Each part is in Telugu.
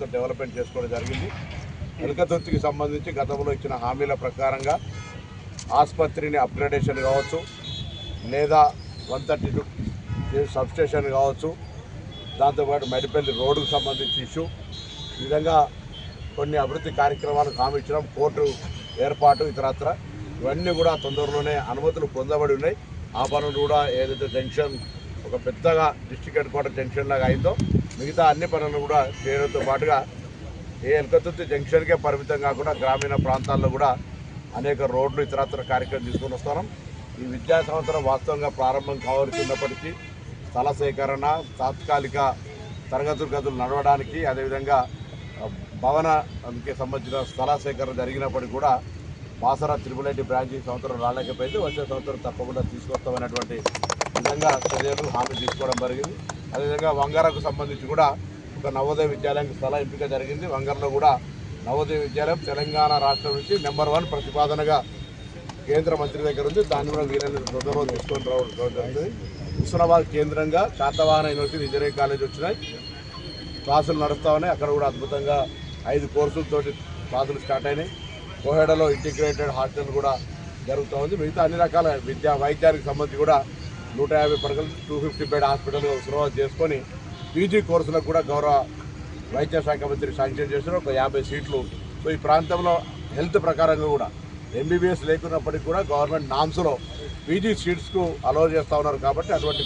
తో డెవలప్మెంట్ చేసుకోవడం జరిగింది. ఎలకతుర్తికి సంబంధించి గతంలో ఇచ్చిన హామీల ప్రకారంగా ఆసుపత్రిని అప్గ్రేడేషన్ కావచ్చు లేదా వన్ థర్టీ టూ సబ్స్టేషన్ కావచ్చు దాంతోపాటు మెడిపల్లి రోడ్డుకు సంబంధించి ఇష్యూ. ఈ విధంగా కొన్ని అభివృద్ధి కార్యక్రమాలు కామించడం కోర్టు ఏర్పాటు ఇతరత్ర. ఇవన్నీ కూడా తొందరలోనే అనుమతులు పొందబడి ఉన్నాయి. ఆ పనులు కూడా ఏదైతే జంక్షన్ ఒక పెద్దగా డిస్టిక్ హెడ్ క్వార్టర్ జంక్షన్ లాగా అయిందో మిగతా అన్ని పనులు కూడా చేయడంతో పాటుగా ఏ ఎల్కతుర్తి జంక్షన్కే పరిమితం కాకుండా గ్రామీణ ప్రాంతాల్లో కూడా అనేక రోడ్లు ఇతరత్ర కార్యక్రమం తీసుకొని వస్తున్నాం. ఈ విద్యా సంవత్సరం వాస్తవంగా ప్రారంభం కావాల్సి ఉన్నప్పటికీ స్థల సేకరణ తాత్కాలిక తరగతులు గదులు నడవడానికి అదేవిధంగా భవనానికి సంబంధించిన స్థల సేకరణ జరిగినప్పటికీ కూడా బాసరా త్రిపులైటి బ్రాంచ్ ఈ సంవత్సరం రాలేకపోయింది. వచ్చే సంవత్సరం తప్పకుండా తీసుకొస్తామనేటువంటి విధంగా చర్యలు హామీ తీసుకోవడం జరిగింది. అదేవిధంగా వంగారకు సంబంధించి కూడా ఒక నవోదయ విద్యాలయానికి స్థల ఎంపిక జరిగింది. వంగరలో కూడా నవోదయ విద్యాలయం తెలంగాణ రాష్ట్రం నుంచి నెంబర్ వన్ ప్రతిపాదనగా కేంద్ర మంత్రి దగ్గర ఉంది. దాన్ని కూడా వీలైన తొందరలో తీసుకొని రావడం జరుగుతుంది. హుస్నాబాద్ కేంద్రంగా శాతవాహన యూనివర్సిటీ ఇంజనీరింగ్ కాలేజ్ వచ్చినాయి. క్లాసులు నడుస్తూ ఉన్నాయి. అక్కడ కూడా అద్భుతంగా ఐదు కోర్సులతోటి క్లాసులు స్టార్ట్ అయినాయి. కోహెడలో ఇంటిగ్రేటెడ్ హాస్టల్ కూడా జరుగుతూ ఉంది. మిగతా అన్ని రకాల విద్యా వైద్యానికి సంబంధించి కూడా నూట యాభై పడకలు టూ ఫిఫ్టీ బెడ్ హాస్పిటల్ సురవాత్ చేసుకొని పీజీ కోర్సులకు కూడా గౌరవ వైద్య శాఖ మంత్రి శాంక్షన్ చేసిన ఒక యాభై సీట్లు. సో ఈ ప్రాంతంలో హెల్త్ ప్రకారంగా కూడా ఎంబీబీఎస్ లేకున్నప్పటికీ కూడా గవర్నమెంట్ నామ్స్లో పీజీ సీట్స్కు అలో చేస్తూ ఉన్నారు కాబట్టి అటువంటి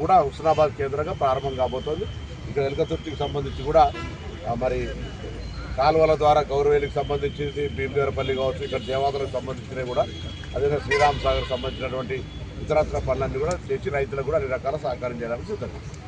కూడా హుస్నాబాద్ కేంద్రంగా ప్రారంభం కాబోతోంది. ఇక్కడ ఎలకతుర్తికి సంబంధించి కూడా మరి కాలువల ద్వారా గౌరవేలికి సంబంధించి భీమదేవరపల్లి కావచ్చు ఇక్కడ దేవాదులకు సంబంధించినవి కూడా అదేవిధంగా శ్రీరామ్ సాగర్ సంబంధించినటువంటి ఇతరత్ర పనులన్నీ కూడా తెచ్చి రైతులకు కూడా అన్ని రకాల సహకారం చేయడానికి సిద్ధంగా